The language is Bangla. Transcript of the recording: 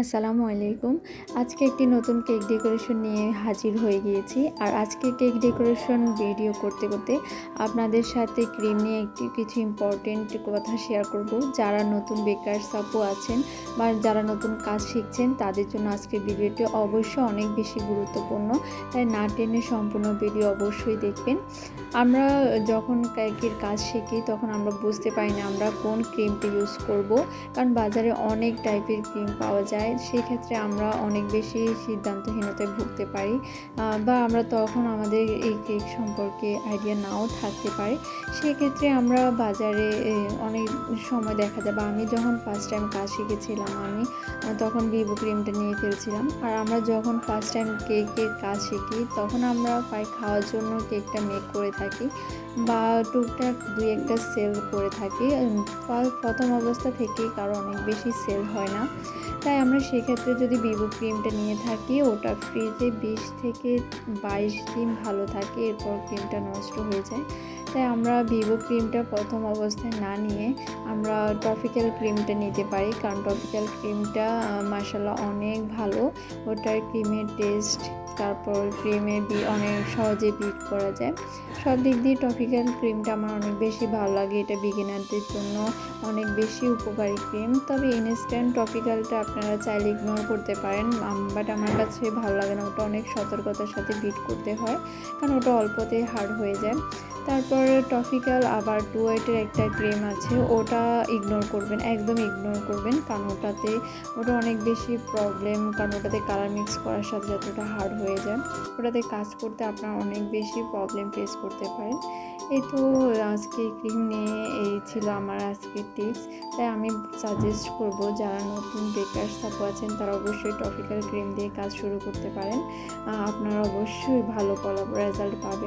আসসালামু আলাইকুম। আজকে একটি নতুন কেক ডেকোরেশন নিয়ে হাজির হয়ে গিয়েছি। আর আজকে কেক ডেকোরেশন ভিডিও করতে করতে আপনাদের সাথে ক্রিম নিয়ে একটি কিছু ইম্পর্টেন্ট কথা শেয়ার করব। যারা নতুন বেকার সাপু আছেন বা যারা নতুন কাজ শিখছেন, তাদের জন্য আজকে ভিডিওটি অবশ্যই অনেক বেশি গুরুত্বপূর্ণ। তাই না টেনে সম্পূর্ণ ভিডিও অবশ্যই দেখবেন। আমরা যখন কেকের কাজ শিখি, তখন আমরা বুঝতে পারি না আমরা কোন ক্রিমটি ইউজ করব। কারণ বাজারে অনেক টাইপের ক্রিম পাওয়া যায়। সেক্ষেত্রে আমরা অনেক বেশি সিদ্ধান্তহীনতায় ভুগতে পারি বা আমরা তখন আমাদের এই কেক সম্পর্কে আইডিয়া নাও থাকতে পারে। সেক্ষেত্রে আমরা বাজারে অনেক সময় দেখা যায়, বা আমি যখন ফার্স্ট টাইম কাজ শিখেছিলাম আমি তখন ভিভো ক্রিমটা নিয়ে ফেলছিলাম। আর আমরা যখন ফার্স্ট টাইম কেকের কাজ শিখি, তখন আমরা পাই খাওয়ার জন্য কেকটা মেক করে থাকি, বা টুকটাক দুই একটা সেল করে থাকি। প্রথম অবস্থা থেকেই কারও অনেক বেশি সেল হয় না। তাই আমরা সেক্ষেত্রে যদি ভিভো ক্রিমটা নিয়ে থাকি ওটা ফ্রিজে বিশ থেকে বাইশ দিন ভালো থাকে, এরপর ক্রিমটা নষ্ট হয়ে যায়। তাই আমরা ভিভো ক্রিমটা প্রথম অবস্থায় না নিয়ে আমরা টপিক্যাল ক্রিমটা নিতে পারি, কারণ টপিক্যাল ক্রিমটা মাসাল্লাহ অনেক ভালো। ওটার ক্রিমের টেস্ট তারপর ক্রিমের অনেক সহজে বিট করা যায়। সব দিক দিয়ে টপিক্যাল ক্রিমটা আমার অনেক বেশি ভালো লাগে এটা বিগিনারদের জন্য, অনেক বেশি উপকারী ক্রিম। তবে ইনস্ট্যান্ট টপিক্যালটা আপনারা চাইলে ইগনোর করতে পারেন বাট আমার কাছে ভালো লাগে না, ওটা অনেক সতর্কতার সাথে বিট করতে হয়, কারণ ওটা অল্পতেই হার্ড হয়ে যায়। তারপর টপিক্যাল আবার টু ওয়েটের একটা ক্রিম আছে, ওটা ইগনোর করবেন, একদম ইগনোর করবেন, কারণ ওটাতে ওটা অনেক বেশি প্রবলেম কারণ ওটাতে কালার মিক্স করার সাথে সাথে ওটা হার্ড হয়ে যায়। ওটাতে কাজ করতে আপনার অনেক বেশি প্রবলেম ফেস করতে পারেন। এই তো আজকে ক্রিম নিয়ে এই ছিল আমার আজকের টিপস তাই আমি সাজেস্ট করব যারা নতুন বেকার সাপো আছেন, তারা অবশ্যই টপিক্যাল ক্রিম দিয়ে কাজ শুরু করতে পারেন। আপনারা অবশ্যই ভালো ফলাফল রেজাল্ট পাবেন।